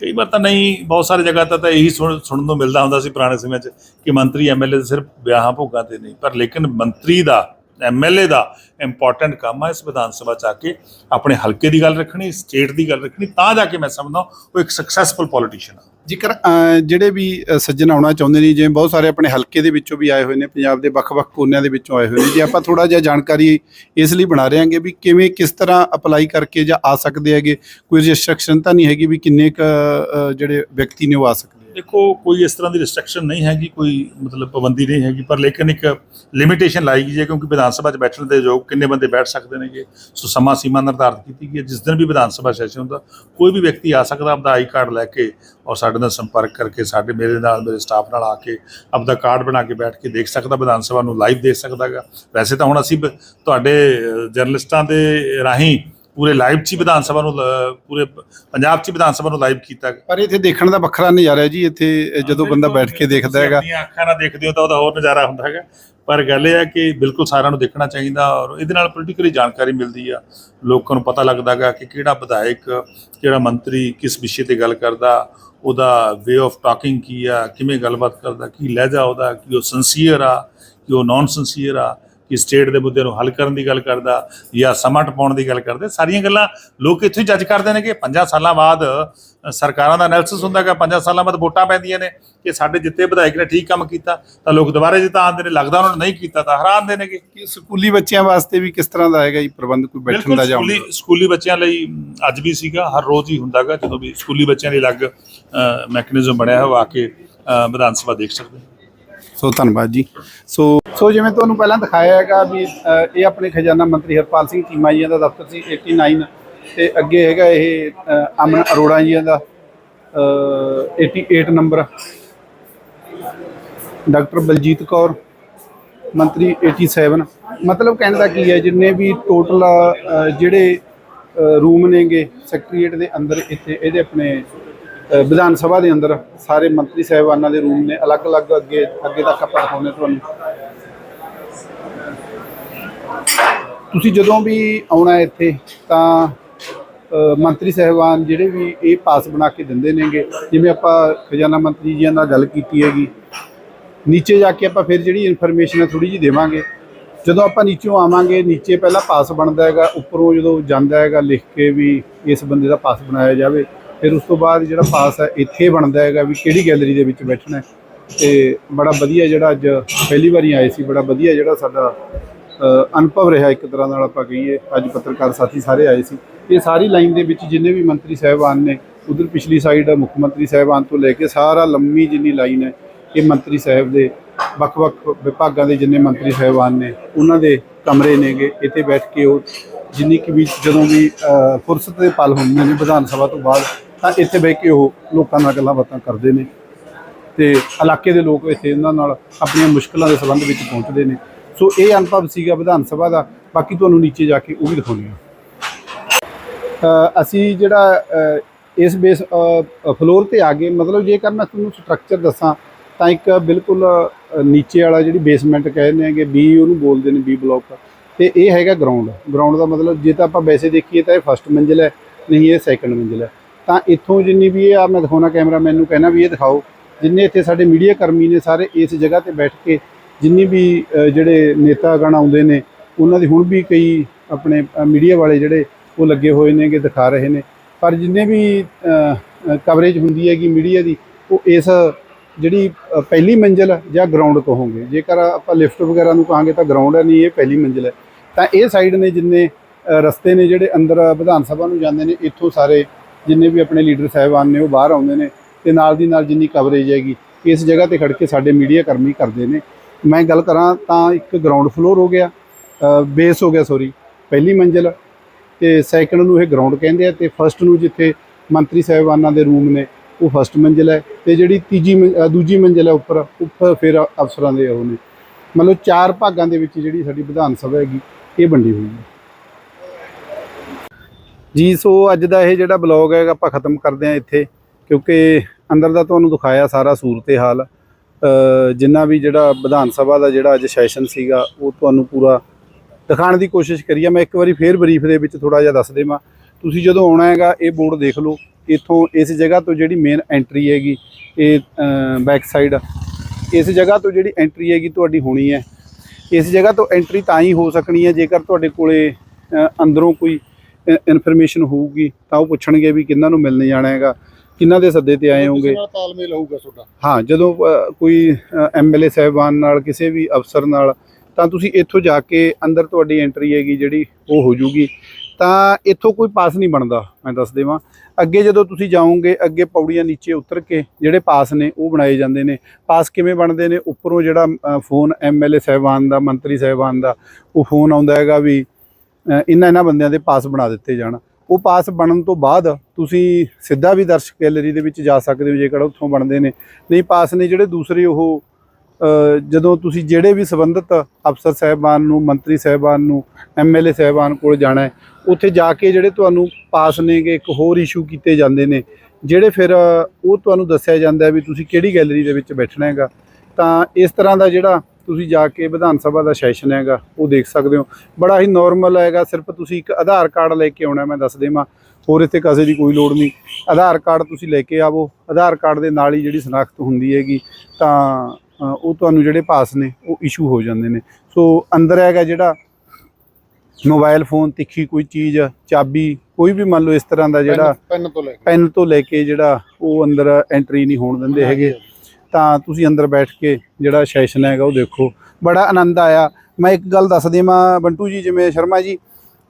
ਕਈ ਵਾਰ ਤਾਂ ਨਹੀਂ, ਬਹੁਤ ਸਾਰੇ ਜਗ੍ਹਾ ਤਾਂ ਤਾਂ ਇਹੀ ਸੁਣ- ਸੁਣਨ ਨੂੰ ਮਿਲਦਾ ਹੁੰਦਾ ਸੀ ਪੁਰਾਣੇ ਸਮੇਂ 'ਚ ਕਿ ਮੰਤਰੀ ਐਮਐਲਏ ਸਿਰਫ ਵਿਆਹਾਂ ਭੋਗਾਂ ਤੇ ਨਹੀਂ, ਪਰ ਲੇਕਿਨ ਮੰਤਰੀ ਦਾ ਐਮਐਲਏ ਦਾ ਇੰਪੋਰਟੈਂਟ ਕੰਮ ਆ ਇਸ ਵਿਧਾਨ ਸਭਾ ਚ ਆ ਕੇ ਆਪਣੇ ਹਲਕੇ ਦੀ ਗੱਲ ਰੱਖਣੀ, ਸਟੇਟ ਦੀ ਗੱਲ ਰੱਖਣੀ, ਤਾਂ ਜਾ ਕੇ ਮੈਂ ਸਮਝਦਾ ਉਹ ਇੱਕ ਸਕਸੈਸਫੁਲ ਪੋਲੀਟੀਸ਼ੀਅਨ ਆ। ਜੇਕਰ? ਜਿਹੜੇ ਵੀ ਸੱਜਣ ਆਉਣਾ ਚਾਹੁੰਦੇ ਨੇ, ਜਿਵੇਂ ਬਹੁਤ ਸਾਰੇ ਆਪਣੇ ਹਲਕੇ ਦੇ ਵਿੱਚੋਂ ਵੀ ਆਏ ਹੋਏ ਨੇ, ਪੰਜਾਬ ਦੇ ਵੱਖ-ਵੱਖ ਕੋਨਿਆਂ ਦੇ ਵਿੱਚੋਂ ਆਏ ਹੋਏ ਨੇ, ਜੇ ਆਪਾਂ ਥੋੜਾ ਜਿਹਾ ਜਾਣਕਾਰੀ ਇਸ ਲਈ ਬਣਾ ਰਹੇ ਹਾਂਗੇ ਵੀ ਕਿਵੇਂ, ਕਿਸ ਤਰ੍ਹਾਂ ਅਪਲਾਈ ਕਰਕੇ ਜਾਂ ਆ ਸਕਦੇ ਹੈਗੇ, ਕੋਈ ਰਿਸਟ੍ਰਿਕਸ਼ਨ ਤਾਂ ਨਹੀਂ ਹੈਗੀ ਵੀ ਕਿੰਨੇ ਕ ਜਿਹੜੇ ਵਿਅਕਤੀ ਨੇ ਉਹ ਆ ਸਕਦੇ। ਦੇਖੋ, ਕੋਈ ਇਸ ਤਰ੍ਹਾਂ ਦੀ ਰਿਸਟ੍ਰਿਕਸ਼ਨ ਨਹੀਂ ਹੈਗੀ, ਕੋਈ ਮਤਲਬ ਪਾਬੰਦੀ ਨਹੀਂ ਹੈਗੀ, ਪਰ ਲੇਕਿਨ ਇੱਕ ਲਿਮਿਟੇਸ਼ਨ ਲਾਈ ਗਈ ਹੈ ਕਿਉਂਕਿ ਵਿਧਾਨ ਸਭਾ 'ਚ ਬੈਠਣ ਦੇ ਯੋਗ ਕਿੰਨੇ ਬੰਦੇ ਬੈਠ ਸਕਦੇ ਨੇਗੇ? ਸੋ ਸਮਾਂ ਸੀਮਾ ਨਿਰਧਾਰਤ ਕੀਤੀ ਗਈ ਹੈ। ਜਿਸ ਦਿਨ ਵੀ ਵਿਧਾਨ ਸਭਾ ਸੈਸ਼ਨ ਹੁੰਦਾ ਕੋਈ ਵੀ ਵਿਅਕਤੀ ਆ ਸਕਦਾ, ਆਪਦਾ ਆਈ ਕਾਰਡ ਲੈ ਕੇ ਔਰ ਸਾਡੇ ਨਾਲ ਸੰਪਰਕ ਕਰਕੇ, ਸਾਡੇ ਮੇਰੇ ਨਾਲ, ਮੇਰੇ ਸਟਾਫ ਨਾਲ ਆ ਕੇ ਆਪਦਾ ਕਾਰਡ ਬਣਾ ਕੇ ਬੈਠ ਕੇ ਦੇਖ ਸਕਦਾ, ਵਿਧਾਨ ਸਭਾ ਨੂੰ ਲਾਈਵ ਦੇਖ ਸਕਦਾਗਾ ਵੈਸੇ ਤਾਂ ਹੁਣ ਅਸੀਂ ਬ- ਤੁਹਾਡੇ ਜਰਨਲਿਸਟਾਂ ਦੇ ਰਾਹੀਂ ਪੂਰੇ ਲਾਈਵ 'ਚ ਹੀ ਵਿਧਾਨ ਸਭਾ ਨੂੰ ਲ- ਪੂਰੇ ਪ- ਪੰਜਾਬ 'ਚ ਹੀ ਵਿਧਾਨ ਸਭਾ ਨੂੰ ਲਾਈਵ ਕੀਤਾ। ਗਿਆ ਪਰ ਇੱਥੇ ਦੇਖਣ ਦਾ ਵੱਖਰਾ ਨਜ਼ਾਰਾ ਹੈ ਜੀ ਇੱਥੇ ਜਦੋਂ ਬੰਦਾ ਬੈਠ ਕੇ ਦੇਖਦਾ ਹੈਗਾ। ਆਪਣੀਆਂ ਅੱਖਾਂ ਨਾਲ ਦੇਖਦੇ ਹੋ ਤਾਂ ਉਹਦਾ ਹੋਰ ਨਜ਼ਾਰਾ ਹੁੰਦਾ ਹੈਗਾ। ਪਰ ਗੱਲ ਇਹ ਹੈ ਕਿ ਬਿਲਕੁਲ ਸਾਰਿਆਂ ਨੂੰ ਦੇਖਣਾ ਚਾਹੀਦਾ ਔਰ ਇਹਦੇ ਨਾਲ ਪੋਲੀਟੀਕਲੀ ਜਾਣਕਾਰੀ ਮਿਲਦੀ ਆ। ਲੋਕਾਂ ਨੂੰ ਪਤਾ ਲੱਗਦਾਗਾ ਕਿ ਕਿਹੜਾ ਵਿਧਾਇਕ ਕਿਹੜਾ ਮੰਤਰੀ ਕਿਸ ਵਿਸ਼ੇ ਤੇ ਗੱਲ ਕਰਦਾ ਉਹਦਾ ਵੇ ਆਫ ਟਾਕਿੰਗ ਕੀ ਆ ਕਿਵੇਂ ਗੱਲਬਾਤ ਕਰਦਾ ਕੀ ਲਹਿਜਾ ਉਹਦਾ ਕਿ ਉਹ ਸਿੰਸੀਅਰ ਆ ਕਿ ਉਹ ਨਾਨ ਸਿੰਸੀਅਰ ਆ। ਕਿ ਸਟੇਟ ਦੇ ਮੁੱਦੇ ਨੂੰ ਹੱਲ ਕਰਨ ਦੀ ਗੱਲ ਕਰਦਾ ਜਾਂ ਸਮਾਂ ਟਪਾਉਣ ਦੀ ਗੱਲ ਕਰਦੇ ਸਾਰੀਆਂ ਗੱਲਾਂ ਲੋਕ ਇੱਥੇ ਜੱਜ ਕਰਦੇ ਨੇ ਕਿ 5 ਸਾਲਾਂ ਬਾਅਦ ਸਰਕਾਰਾਂ ਦਾ ਐਨਾਲਿਸਿਸ ਹੁੰਦਾ ਕਿ 5 ਸਾਲਾਂ ਬਾਅਦ ਵੋਟਾਂ ਪੈਂਦੀਆਂ ਨੇ ਕਿ ਸਾਡੇ ਜਿੱਤੇ ਵਿਧਾਇਕ ਨੇ ਠੀਕ ਕੰਮ ਕੀਤਾ ਤਾਂ ਲੋਕ ਦੁਬਾਰਾ ਜਿੱਤਾਂ ਆਉਂਦੇ ਨੇ ਲੱਗਦਾ ਉਹਨਾਂ ਨੇ ਨਹੀਂ ਕੀਤਾ ਤਾਂ ਹਰਾਉਂਦੇ ਨੇਗੇ ਕਿ ਸਕੂਲੀ ਬੱਚਿਆਂ ਵਾਸਤੇ ਵੀ ਕਿਸ ਤਰ੍ਹਾਂ ਦਾ ਹੈਗਾ ਜੀ ਪ੍ਰਬੰਧ ਕੋਈ ਬੈਠਣ ਦਾ ਜਾਂ ਸਕੂਲੀ ਸਕੂਲੀ ਬੱਚਿਆਂ ਲਈ ਅੱਜ ਵੀ ਸੀਗਾ ਹਰ ਰੋਜ਼ ਹੀ ਹੁੰਦਾਗਾ ਜਦੋਂ ਵੀ ਸਕੂਲੀ ਬੱਚਿਆਂ ਲਈ ਅਲੱਗ ਮੈਕੈਨਿਜ਼ਮ ਬਣਿਆ ਹੋਇਆ ਆ ਕੇ ਵਿਧਾਨ ਸਭਾ ਦੇਖ ਸਕਦੇ ਨੇ। ਸੋ ਧੰਨਵਾਦ ਜੀ। ਸੋ ਸੋ ਜਿਵੇਂ ਤੁਹਾਨੂੰ ਪਹਿਲਾਂ ਦਿਖਾਇਆ ਹੈਗਾ ਵੀ ਇਹ ਆਪਣੇ ਖਜ਼ਾਨਾ ਮੰਤਰੀ ਹਰਪਾਲ ਸਿੰਘ ਚੀਮਾ ਜੀ ਦਾ ਦਫ਼ਤਰ ਸੀ 89 ਤੇ ਅੱਗੇ ਹੈਗਾ ਇਹ ਅਮਨ ਅਰੋੜਾ ਜੀ ਦਾ ਅ, 88 ਨੰਬਰ ਡਾਕਟਰ ਬਲਜੀਤ ਕੌਰ ਮੰਤਰੀ 87 ਮਤਲਬ ਕਹਿਣ ਦਾ ਕੀ ਹੈ ਜਿੰਨੇ ਵੀ ਟੋਟਲ ਜਿਹੜੇ ਰੂਮ ਨੇਗੇ ਸੈਕਟਰੀਏਟ ਦੇ ਅੰਦਰ ਇੱਥੇ ਇਹਦੇ ਆਪਣੇ ਵਿਧਾਨ ਸਭਾ ਦੇ ਅੰਦਰ ਸਾਰੇ ਮੰਤਰੀ ਸਾਹਿਬਾਨਾਂ ਦੇ ਰੂਮ ਨੇ ਅਲੱਗ-ਅਲੱਗ ਅੱਗੇ ਅੱਗੇ ਤੱਕ ਆਪਾਂ ਦਿਖਾਉਂਦੇ ਤੁਹਾਨੂੰ। ਤੁਸੀਂ ਜਦੋਂ ਵੀ ਆਉਣਾ ਇੱਥੇ, ਤਾਂ ਮੰਤਰੀ ਸਾਹਿਬਾਨ ਜਿਹੜੇ ਵੀ ਇਹ ਪਾਸ ਬਣਾ ਕੇ ਦਿੰਦੇ ਨੇਗੇ, ਜਿਵੇਂ ਆਪਾਂ ਖਜ਼ਾਨਾ ਮੰਤਰੀ ਜੀ ਨਾਲ ਗੱਲ ਕੀਤੀ ਹੈਗੀ, ਨੀਚੇ ਜਾ ਕੇ ਆਪਾਂ ਫਿਰ ਜਿਹੜੀ ਇਨਫੋਰਮੇਸ਼ਨ ਹੈ ਥੋੜੀ ਜਿਹੀ ਦੇਵਾਂਗੇ। ਜਦੋਂ ਆਪਾਂ ਨੀਚੋਂ ਆਵਾਂਗੇ, ਨੀਚੇ ਪਹਿਲਾਂ ਪਾਸ ਬਣਦਾ ਹੈਗਾ, ਉੱਪਰੋਂ ਜਦੋਂ ਜਾਂਦਾ ਹੈਗਾ, ਲਿਖ ਕੇ ਵੀ ਇਸ ਬੰਦੇ ਦਾ ਪਾਸ ਬਣਾਇਆ ਜਾਵੇ। ਫਿਰ ਉਸ ਤੋਂ ਬਾਅਦ ਜਿਹੜਾ ਪਾਸ ਹੈ, ਇੱਥੇ ਬਣਦਾ ਹੈਗਾ ਵੀ ਕਿਹੜੀ ਗੈਲਰੀ ਦੇ ਵਿੱਚ ਬੈਠਣਾ ਹੈ। ਤੇ ਬੜਾ ਵਧੀਆ ਜਿਹੜਾ ਅੱਜ ਪਹਿਲੀ ਵਾਰੀ ਆਏ ਸੀ, ਬੜਾ ਵਧੀਆ ਜਿਹੜਾ ਸਾਡਾ ਅਨੁਭਵ ਰਿਹਾ ਇੱਕ ਤਰ੍ਹਾਂ ਨਾਲ ਆਪਾਂ ਕਹੀਏ। ਅੱਜ ਪੱਤਰਕਾਰ ਸਾਥੀ ਸਾਰੇ ਆਏ ਸੀ। ਇਹ ਸਾਰੀ ਲਾਈਨ ਦੇ ਵਿੱਚ ਜਿੰਨੇ ਵੀ ਮੰਤਰੀ ਸਾਹਿਬਾਨ ਨੇ, ਉਧਰ ਪਿਛਲੀ ਸਾਈਡ ਮੁੱਖ ਮੰਤਰੀ ਸਾਹਿਬਾਨ ਤੋਂ ਲੈ ਕੇ ਸਾਰਾ ਲੰਮੀ ਜਿੰਨੀ ਲਾਈਨ ਹੈ, ਇਹ ਮੰਤਰੀ ਸਾਹਿਬ ਦੇ, ਵੱਖ-ਵੱਖ ਵਿਭਾਗਾਂ ਦੇ ਜਿੰਨੇ ਮੰਤਰੀ ਸਾਹਿਬਾਨ ਨੇ, ਉਹਨਾਂ ਦੇ ਕਮਰੇ ਨੇਗੇ। ਇੱਥੇ ਬੈਠ ਕੇ ਉਹ ਜਿੰਨੀ ਕਿ ਵੀ ਜਦੋਂ ਵੀ ਫੁਰਸਤ ਦੇ ਪਲ ਹੁੰਦੇ ਨੇ ਵਿਧਾਨ ਸਭਾ ਤੋਂ ਬਾਅਦ ਤਾਂ ਇੱਥੇ ਬਹਿ ਕੇ ਉਹ ਲੋਕਾਂ ਨਾਲ ਗੱਲਾਂ ਬਾਤਾਂ ਕਰਦੇ ਨੇ ਤੇ ਇਲਾਕੇ ਦੇ ਲੋਕ ਇੱਥੇ ਇਹਨਾਂ ਨਾਲ ਆਪਣੀਆਂ ਮੁਸ਼ਕਲਾਂ ਦੇ ਸੰਬੰਧ ਵਿੱਚ ਪਹੁੰਚਦੇ ਨੇ। ਸੋ ਇਹ ਅਨੁਭਵ ਸੀਗਾ ਵਿਧਾਨ ਸਭਾ ਦਾ, ਬਾਕੀ ਤੁਹਾਨੂੰ ਨੀਚੇ ਜਾ ਕੇ ਉਹ ਵੀ ਦਿਖਾਉਂਦੇ ਹਾਂ। ਅਸੀਂ ਜਿਹੜਾ ਇਸ ਬੇਸ ਫਲੋਰ ਤੇ ਆ ਗਏ। ਮਤਲਬ ਜੇਕਰ ਮੈਂ ਤੁਹਾਨੂੰ ਸਟਰਕਚਰ ਦੱਸਾਂ, ਤਾਂ ਇੱਕ ਬਿਲਕੁਲ ਨੀਚੇ ਵਾਲਾ ਜਿਹੜੀ ਬੇਸਮੈਂਟ ਕਹਿੰਦੇ ਆਗੇ ਬੀ ਉਹਨੂੰ ਬੋਲਦੇ ਨੇ ਬੀ ਬਲਾਕ ਤੇ ਇਹ ਹੈਗਾ ਗਰਾਊਂਡ ਗਰਾਊਂਡ ਦਾ ਮਤਲਬ ਜੇ ਤਾਂ ਆਪਾਂ ਵੈਸੇ ਦੇਖੀਏ ਤਾਂ ਇਹ ਫਸਟ ਮੰਜ਼ਿਲ ਹੈ, ਨਹੀਂ, ਇਹ ਸੈਕੰਡ ਮੰਜ਼ਿਲ ਹੈ। ਤਾਂ ਇੱਥੋਂ ਜਿੰਨੀ ਵੀ ਇਹ ਆ, ਮੈਂ ਦਿਖਾਉਣਾ ਕੈਮਰਾਮੈਨ ਨੂੰ ਕਹਿਣਾ ਵੀ ਇਹ ਦਿਖਾਓ। ਜਿੰਨੇ ਇੱਥੇ ਸਾਡੇ ਮੀਡੀਆ ਕਰਮੀ ਨੇ ਸਾਰੇ ਇਸ ਜਗ੍ਹਾ ਤੇ ਬੈਠ ਕੇ ਜਿੰਨੀ ਵੀ ਜਿਹੜੇ ਨੇਤਾ ਗਣ ਆਉਂਦੇ ਨੇ, ਉਹਨਾਂ ਦੀ ਹੁਣ ਵੀ ਕਈ ਆਪਣੇ ਮੀਡੀਆ ਵਾਲੇ ਜਿਹੜੇ ਉਹ ਲੱਗੇ ਹੋਏ ਨੇਗੇ ਦਿਖਾ ਰਹੇ ਨੇ। ਪਰ ਜਿੰਨੇ ਵੀ ਕਵਰੇਜ ਹੁੰਦੀ ਹੈਗੀ ਮੀਡੀਆ ਦੀ, ਉਹ ਇਸ ਜਿਹੜੀ ਪਹਿਲੀ ਮੰਜ਼ਿਲ ਜਾਂ ਗਰਾਊਂਡ ਕਹੋਗੇ ਜੇਕਰ ਆਪਾਂ ਲਿਫਟ ਵਗੈਰਾ ਨੂੰ ਕਹਾਂਗੇ ਤਾਂ ਗਰਾਊਂਡ ਹੈ ਨਹੀਂ, ਇਹ ਪਹਿਲੀ ਮੰਜ਼ਿਲ ਹੈ ਤਾਂ ਇਹ ਸਾਈਡ ਨੇ ਜਿੰਨੇ ਰਸਤੇ ਨੇ ਜਿਹੜੇ ਅੰਦਰ ਵਿਧਾਨ ਸਭਾ ਨੂੰ ਜਾਂਦੇ ਨੇ, ਇੱਥੋਂ ਸਾਰੇ ਜਿੰਨੇ ਵੀ ਆਪਣੇ ਲੀਡਰ ਸਾਹਿਬਾਨ ਨੇ ਉਹ ਬਾਹਰ ਆਉਂਦੇ ਨੇ ਤੇ ਨਾਲ ਦੀ ਨਾਲ ਜਿੰਨੀ ਕਵਰੇਜ ਹੈਗੀ, ਇਸ ਜਗ੍ਹਾ ਤੇ ਖੜ ਕੇ ਸਾਡੇ ਮੀਡੀਆ ਕਰਮੀ ਕਰਦੇ ਨੇ। ਮੈਂ ਗੱਲ ਕਰਾਂ ਤਾਂ ਇੱਕ ਗਰਾਊਂਡ ਫਲੋਰ ਹੋ ਗਿਆ ਬੇਸ ਹੋ ਗਿਆ ਸੌਰੀ ਪਹਿਲੀ ਮੰਜ਼ਿਲ ਤੇ ਸੈਕੰਡ ਨੂੰ ਇਹ ਗਰਾਊਂਡ ਕਹਿੰਦੇ ਆ ਤੇ ਫਰਸਟ ਨੂੰ ਜਿੱਥੇ ਮੰਤਰੀ ਸਾਹਿਬਾਨਾਂ ਦੇ ਰੂਮ ਨੇ, ਉਹ ਫਰਸਟ ਮੰਜ਼ਿਲ ਹੈ ਤੇ ਜਿਹੜੀ ਤੀਜੀ ਮੰ- ਦੂਜੀ ਮੰਜ਼ਿਲ ਹੈ ਉੱਪਰ ਉੱਪਰ ਫਿਰ ਅਫਸਰਾਂ ਦੇ ਉਹ ਨੇ। ਮਤਲਬ ਚਾਰ ਭਾਗਾਂ ਦੇ ਵਿੱਚ ਜਿਹੜੀ ਸਾਡੀ ਵਿਧਾਨ ਸਭਾ ਹੈਗੀ, ਇਹ ਵੰਡੀ ਹੋਈ ਹੈ। ਜੀ, ਸੋ ਅੱਜ ਦਾ ਇਹ ਜਿਹੜਾ ਬਲੌਗ ਹੈਗਾ ਆਪਾਂ ਖਤਮ ਕਰਦੇ ਹਾਂ ਇੱਥੇ, ਕਿਉਂਕਿ ਅੰਦਰ ਦਾ ਤੁਹਾਨੂੰ ਦਿਖਾਇਆ ਸਾਰਾ ਸੂਰਤੇ ਹਾਲ। ਜਿੰਨਾ ਵੀ ਜਿਹੜਾ ਵਿਧਾਨ ਸਭਾ ਦਾ ਜਿਹੜਾ ਅੱਜ ਸੈਸ਼ਨ ਸੀਗਾ, ਉਹ ਤੁਹਾਨੂੰ ਪੂਰਾ ਦਿਖਾਉਣ ਦੀ ਕੋਸ਼ਿਸ਼ ਕਰੀਏ ਮੈਂ ਇੱਕ ਵਾਰੀ ਫੇਰ ਬਰੀਫ ਦੇ ਵਿੱਚ ਥੋੜਾ ਜਿਹਾ ਦੱਸ ਦੇਵਾਂ। ਤੁਸੀਂ ਜਦੋਂ ਆਉਣਾ ਹੈਗਾ, ਇਹ ਬੋਰਡ ਦੇਖ ਲਓ। ਇੱਥੋਂ ਇਸ ਜਗ੍ਹਾ ਤੋਂ ਜਿਹੜੀ ਮੇਨ ਐਂਟਰੀ ਹੈਗੀ, ਇਹ ਬੈਕ ਸਾਈਡ ਇਸ ਜਗ੍ਹਾ ਤੋਂ ਜਿਹੜੀ ਐਂਟਰੀ ਹੈਗੀ, ਤੁਹਾਡੀ ਹੋਣੀ ਹੈ। ਇਸ ਜਗ੍ਹਾ ਤੋਂ ਐਂਟਰੀ ਤਾਂ ਹੀ ਹੋ ਸਕਣੀ ਹੈ, ਜੇਕਰ ਤੁਹਾਡੇ ਕੋਲੇ ਅੰਦਰੋਂ ਕੋਈ ਇਨਫੋਰਮੇਸ਼ਨ ਹੋਊਗੀ ਤਾਂ ਉਹ ਪੁੱਛਣਗੇ ਵੀ ਕਿੰਨਾਂ ਨੂੰ ਮਿਲਣ ਜਾਣਾ ਹੈਗਾ ਕਿੰਨਾਂ ਦੇ ਸੱਦੇ ਤੇ ਆਏ ਹੋਗੇ ਤਾਲਮੇਲ ਹੋਊਗਾ ਤੁਹਾਡਾ? ਹਾਂ ਜਦੋਂ ਕੋਈ ਐਮਐਲਏ ਸਾਹਿਬਾਨ ਨਾਲ ਕਿਸੇ ਵੀ ਅਫਸਰ ਨਾਲ ਤਾਂ ਤੁਸੀਂ ਇੱਥੋਂ ਜਾ ਕੇ ਅੰਦਰ ਤੁਹਾਡੀ ਐਂਟਰੀ ਹੈਗੀ ਜਿਹੜੀ ਉਹ ਹੋ ਜੂਗੀ। ਤਾਂ ਇੱਥੋਂ ਕੋਈ ਪਾਸ ਨਹੀਂ ਬਣਦਾ ਮੈਂ ਦੱਸ ਦੇਵਾਂ। ਅੱਗੇ ਜਦੋਂ ਤੁਸੀਂ ਜਾਓਗੇ ਅੱਗੇ ਪੌੜੀਆਂ ਨੀਚੇ ਉਤਰ ਕੇ ਜਿਹੜੇ ਪਾਸ ਨੇ ਉਹ ਬਣਾਏ ਜਾਂਦੇ ਨੇ। ਪਾਸ ਕਿਵੇਂ ਬਣਦੇ ਨੇ? ਉੱਪਰੋਂ ਜਿਹੜਾ ਫੋਨ ਐਮਐਲਏ ਸਾਹਿਬਾਨ ਦਾ ਮੰਤਰੀ ਸਾਹਿਬਾਨ ਦਾ ਉਹ ਫੋਨ ਆਉਂਦਾ ਹੈਗਾ ਵੀ ਇਹਨਾਂ ਇਹਨਾਂ ਬੰਦਿਆਂ ਦੇ ਪਾਸ ਬਣਾ ਦਿੱਤੇ ਜਾਣ। ਉਹ ਪਾਸ ਬਣਨ ਤੋਂ ਬਾਅਦ ਤੁਸੀਂ ਸਿੱਧਾ ਵੀ ਦਰਸ਼ਕ ਗੈਲਰੀ ਦੇ ਵਿੱਚ ਜਾ ਸਕਦੇ ਹੋ, ਜੇਕਰ ਉੱਥੋਂ ਬਣਦੇ ਨੇ। ਨਹੀਂ, ਪਾਸ ਨੇ ਜਿਹੜੇ ਦੂਸਰੇ ਉਹ ਜਦੋਂ ਤੁਸੀਂ ਜਿਹੜੇ ਵੀ ਸੰਬੰਧਿਤ ਅਫਸਰ ਸਾਹਿਬਾਨ ਨੂੰ, ਮੰਤਰੀ ਸਾਹਿਬਾਨ ਨੂੰ ਐਮਐਲਏ ਸਾਹਿਬਾਨ ਕੋਲ ਜਾਣਾ ਹੈ, ਉੱਥੇ ਜਾ ਕੇ ਜਿਹੜੇ ਤੁਹਾਨੂੰ ਪਾਸ ਨੇਗੇ, ਇੱਕ ਹੋਰ ਇਸ਼ੂ ਕੀਤੇ ਜਾਂਦੇ ਨੇ, ਜਿਹੜੇ ਫਿਰ ਉਹ ਤੁਹਾਨੂੰ ਦੱਸਿਆ ਜਾਂਦਾ ਵੀ ਤੁਸੀਂ ਕਿਹੜੀ ਗੈਲਰੀ ਦੇ ਵਿੱਚ ਬੈਠਣਾ ਹੈਗਾ। ਤਾਂ ਇਸ ਤਰ੍ਹਾਂ ਦਾ ਜਿਹੜਾ ਤੁਸੀਂ ਜਾ ਕੇ ਵਿਧਾਨ ਸਭਾ ਦਾ ਸੈਸ਼ਨ ਹੈਗਾ ਉਹ ਦੇਖ ਸਕਦੇ ਹੋ। ਬੜਾ ਹੀ ਨਾਰਮਲ ਹੈਗਾ ਸਿਰਫ ਤੁਸੀਂ ਇੱਕ ਆਧਾਰ ਕਾਰਡ ਲੈ ਕੇ ਆਉਣਾ ਮੈਂ ਦੱਸ ਦੇਵਾਂ। ਹੋਰ ਇੱਥੇ ਕਿਸੇ ਦੀ ਕੋਈ ਲੋੜ ਨਹੀਂ। ਆਧਾਰ ਕਾਰਡ ਤੁਸੀਂ ਲੈ ਕੇ ਆਵੋ। ਆਧਾਰ ਕਾਰਡ ਦੇ ਨਾਲ ਹੀ ਜਿਹੜੀ ਸ਼ਨਾਖਤ ਹੁੰਦੀ ਹੈਗੀ ਤਾਂ ਉਹ ਤੁਹਾਨੂੰ ਜਿਹੜੇ ਪਾਸ ਨੇ ਉਹ ਇਸ਼ੂ ਹੋ ਜਾਂਦੇ ਨੇ। ਸੋ ਅੰਦਰ ਹੈਗਾ ਜਿਹੜਾ ਮੋਬਾਈਲ ਫੋਨ ਤਿੱਖੀ ਕੋਈ ਚੀਜ਼ ਚਾਬੀ ਕੋਈ ਵੀ ਮੰਨ ਲਓ ਇਸ ਤਰ੍ਹਾਂ ਦਾ ਜਿਹੜਾ ਪੈਨ ਤੋਂ ਲੈ ਕੇ। ਪੈਨ ਤੋਂ ਲੈ ਕੇ ਜਿਹੜਾ ਉਹ ਅੰਦਰ ਐਂਟਰੀ ਨਹੀਂ ਹੋਣ ਦਿੰਦੇ ਹੈਗੇ। ਤਾਂ ਤੁਸੀਂ ਅੰਦਰ ਬੈਠ ਕੇ ਜਿਹੜਾ ਸੈਸ਼ਨ ਹੈਗਾ ਉਹ ਦੇਖੋ। ਬੜਾ ਆਨੰਦ ਆਇਆ। ਮੈਂ ਇੱਕ ਗੱਲ ਦੱਸ ਦੇਵਾਂ ਬੰਟੂ ਜੀ ਜਿਵੇਂ ਸ਼ਰਮਾ ਜੀ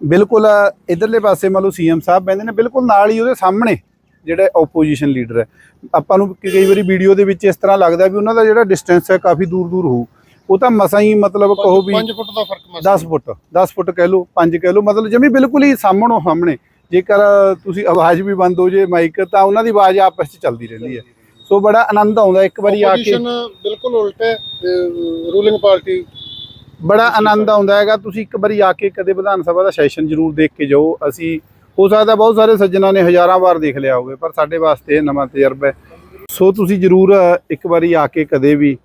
ਬਿਲਕੁਲ ਇਧਰਲੇ ਪਾਸੇ ਮੰਨ ਲਓ ਸੀਐਮ ਸਾਹਿਬ ਬੈੰਦੇ ਨੇ ਬਿਲਕੁਲ ਨਾਲ ਹੀ ਉਹਦੇ ਸਾਹਮਣੇ ਜਿਹੜਾ ਆਪੋਜੀਸ਼ਨ ਲੀਡਰ ਹੈ। ਆਪਾਂ ਨੂੰ ਕਈ ਵਾਰੀ ਵੀਡੀਓ ਦੇ ਵਿੱਚ ਇਸ ਤਰ੍ਹਾਂ ਲੱਗਦਾ ਵੀ ਉਹਨਾਂ ਦਾ ਜਿਹੜਾ ਡਿਸਟੈਂਸ ਹੈ ਕਾਫੀ ਦੂਰ ਦੂਰ ਹੋਊ। ਉਹ ਤਾਂ ਮਸਾਂ ਹੀ ਮਤਲਬ ਕਹੋ ਵੀ 5 ਫੁੱਟ ਦਾ ਫ਼ਰਕ ਮਸਾ 10 ਫੁੱਟ 10 ਫੁੱਟ ਕਹਿ ਲਓ 5 ਕਹਿ ਲਓ ਮਤਲਬ ਜਮੀ ਬਿਲਕੁਲ ਹੀ ਸਾਹਮਣੋਂ ਸਾਹਮਣੇ ਜੇਕਰ ਤੁਸੀਂ ਆਵਾਜ਼ ਵੀ ਬੰਦ ਹੋ ਜੇ ਮਾਈਕ ਤਾਂ ਉਹਨਾਂ ਦੀ ਆਵਾਜ਼ ਆਪਸ ਵਿੱਚ ਚੱਲਦੀ ਰਹਿੰਦੀ ਹੈ। ਸੋ ਬੜਾ ਆਨੰਦ ਆਉਂਦਾ ਇੱਕ ਵਾਰੀ ਆ ਕੇ। ਬਿਲਕੁਲ ਉਲਟ ਹੈ ਰੂਲਿੰਗ ਪਾਰਟੀ ਬੜਾ ਆਨੰਦ ਆਉਂਦਾ ਹੈਗਾ। ਤੁਸੀਂ ਇੱਕ ਵਾਰੀ ਆ ਕੇ ਕਦੇ ਵਿਧਾਨ ਸਭਾ ਦਾ ਸੈਸ਼ਨ ਜ਼ਰੂਰ ਦੇਖ ਕੇ ਜਾਓ। ਅਸੀਂ ਹੋ ਸਕਦਾ ਬਹੁਤ ਸਾਰੇ ਸੱਜਣਾ ਨੇ ਹਜ਼ਾਰਾਂ ਵਾਰ ਦੇਖ ਲਿਆ ਹੋਵੇ ਪਰ ਸਾਡੇ ਵਾਸਤੇ ਇਹ ਨਵਾਂ ਤਜਰਬਾ ਹੈ। ਸੋ ਤੁਸੀਂ ਜ਼ਰੂਰ ਇੱਕ ਵਾਰੀ ਆ ਕੇ ਕਦੇ ਵੀ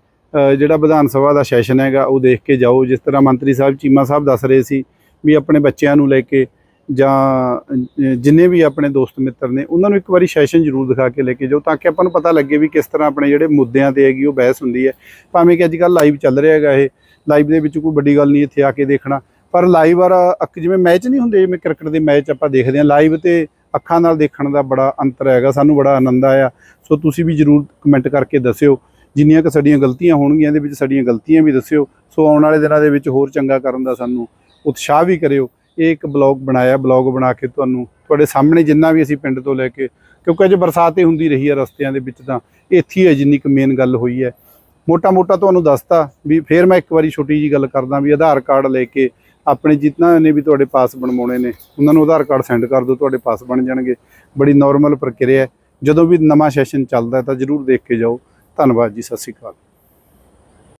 ਜਿਹੜਾ ਵਿਧਾਨ ਸਭਾ ਦਾ ਸੈਸ਼ਨ ਹੈਗਾ ਉਹ ਦੇਖ ਕੇ ਜਾਓ। ਜਿਸ ਤਰ੍ਹਾਂ ਮੰਤਰੀ ਸਾਹਿਬ ਚੀਮਾ ਸਾਹਿਬ ਦੱਸ ਰਹੇ ਸੀ ਵੀ ਆਪਣੇ ਬੱਚਿਆਂ ਨੂੰ ਲੈ ਕੇ ਜਾਂ ਜਿੰਨੇ ਵੀ ਆਪਣੇ ਦੋਸਤ ਮਿੱਤਰ ਨੇ, ਉਹਨਾਂ ਨੂੰ ਇੱਕ ਵਾਰੀ ਸੈਸ਼ਨ ਜ਼ਰੂਰ ਦਿਖਾ ਕੇ ਲੈ ਕੇ ਜਾਓ ਤਾਂ ਕਿ ਆਪਾਂ ਨੂੰ ਪਤਾ ਲੱਗੇ ਵੀ ਕਿਸ ਤਰ੍ਹਾਂ ਆਪਣੇ ਜਿਹੜੇ ਮੁੱਦਿਆਂ ਤੇ ਹੈਗੀ ਉਹ ਬਹਿਸ ਹੁੰਦੀ ਹੈ। ਭਾਵੇਂ ਕਿ ਅੱਜ ਕੱਲ੍ਹ ਲਾਈਵ ਚੱਲ ਰਿਹਾ ਹੈਗਾ ਇਹ ਲਾਈਵ ਦੇ ਵਿੱਚ ਕੋਈ ਵੱਡੀ ਗੱਲ ਨਹੀਂ ਇੱਥੇ ਆ ਕੇ ਦੇਖਣਾ। ਪਰ ਲਾਈਵ ਔਰ ਅੱਖ ਜਿਵੇਂ ਮੈਚ ਨਹੀਂ ਹੁੰਦੇ, ਜਿਵੇਂ ਕ੍ਰਿਕਟ ਦੇ ਮੈਚ ਆਪਾਂ ਦੇਖਦੇ ਹਾਂ ਲਾਈਵ ਤੇ ਅੱਖਾਂ ਨਾਲ ਦੇਖਣ ਦਾ ਬੜਾ ਅੰਤਰ ਹੈਗਾ, ਸਾਨੂੰ ਬੜਾ ਆਨੰਦ ਆਇਆ। ਸੋ ਤੁਸੀਂ ਵੀ ਜਰੂਰ ਕਮੈਂਟ ਕਰਕੇ ਦੱਸਿਓ, ਜਿੰਨੀਆਂ ਕਿ ਸਾਡੀਆਂ ਗਲਤੀਆਂ ਹੋਣਗੀਆਂ, ਇਹਦੇ ਵਿੱਚ ਸਾਡੀਆਂ ਗਲਤੀਆਂ ਵੀ ਦੱਸਿਓ। ਸੋ ਆਉਣ ਵਾਲੇ ਦਿਨਾਂ ਦੇ ਵਿੱਚ ਹੋਰ ਚੰਗਾ ਕਰਨ ਦਾ ਸਾਨੂੰ ਉਤਸ਼ਾਹ ਵੀ ਕਰਿਓ। ਇਹ ਇੱਕ ਬਲੌਗ ਬਣਾਇਆ, ਬਲੌਗ ਬਣਾ ਕੇ ਤੁਹਾਨੂੰ ਤੁਹਾਡੇ ਸਾਹਮਣੇ ਜਿੰਨਾ ਵੀ ਅਸੀਂ ਪਿੰਡ ਤੋਂ ਲੈ ਕੇ, ਕਿਉਂਕਿ ਅਜੇ ਬਰਸਾਤ ਹੀ ਹੁੰਦੀ ਰਹੀ ਹੈ ਰਸਤਿਆਂ ਦੇ ਵਿੱਚ ਤਾਂ, ਇੱਥੇ ਹੀ ਹੈ ਜਿੰਨੀ ਕੁ ਮੇਨ ਗੱਲ ਹੋਈ ਹੈ। ਮੋਟਾ ਮੋਟਾ ਤੁਹਾਨੂੰ ਦੱਸਤਾ ਵੀ ਫੇਰ ਮੈਂ ਇੱਕ ਵਾਰੀ ਛੋਟੀ ਜੀ ਗੱਲ ਕਰਦਾ ਵੀ ਆਧਾਰ ਕਾਰਡ ਲੈ ਕੇ ਆਪਣੇ ਜਿਤਨਾ ਨੇ ਵੀ ਤੁਹਾਡੇ ਪਾਸ ਬਣਵਾਉਣੇ ਨੇ, ਉਹਨਾਂ ਨੂੰ ਆਧਾਰ ਕਾਰਡ ਸੈਂਡ ਕਰ ਦਿਓ, ਤੁਹਾਡੇ ਪਾਸ ਬਣ ਜਾਣਗੇ। ਬੜੀ ਨਾਰਮਲ ਪ੍ਰਕਿਰਿਆ ਹੈ। ਜਦੋਂ ਵੀ ਨਵਾਂ ਸੈਸ਼ਨ ਚੱਲਦਾ ਤਾਂ ਜਰੂਰ ਦੇਖ ਕੇ ਜਾਓ। ਧੰਨਵਾਦ ਜੀ, ਸਤਿ ਸ਼੍ਰੀ ਅਕਾਲ।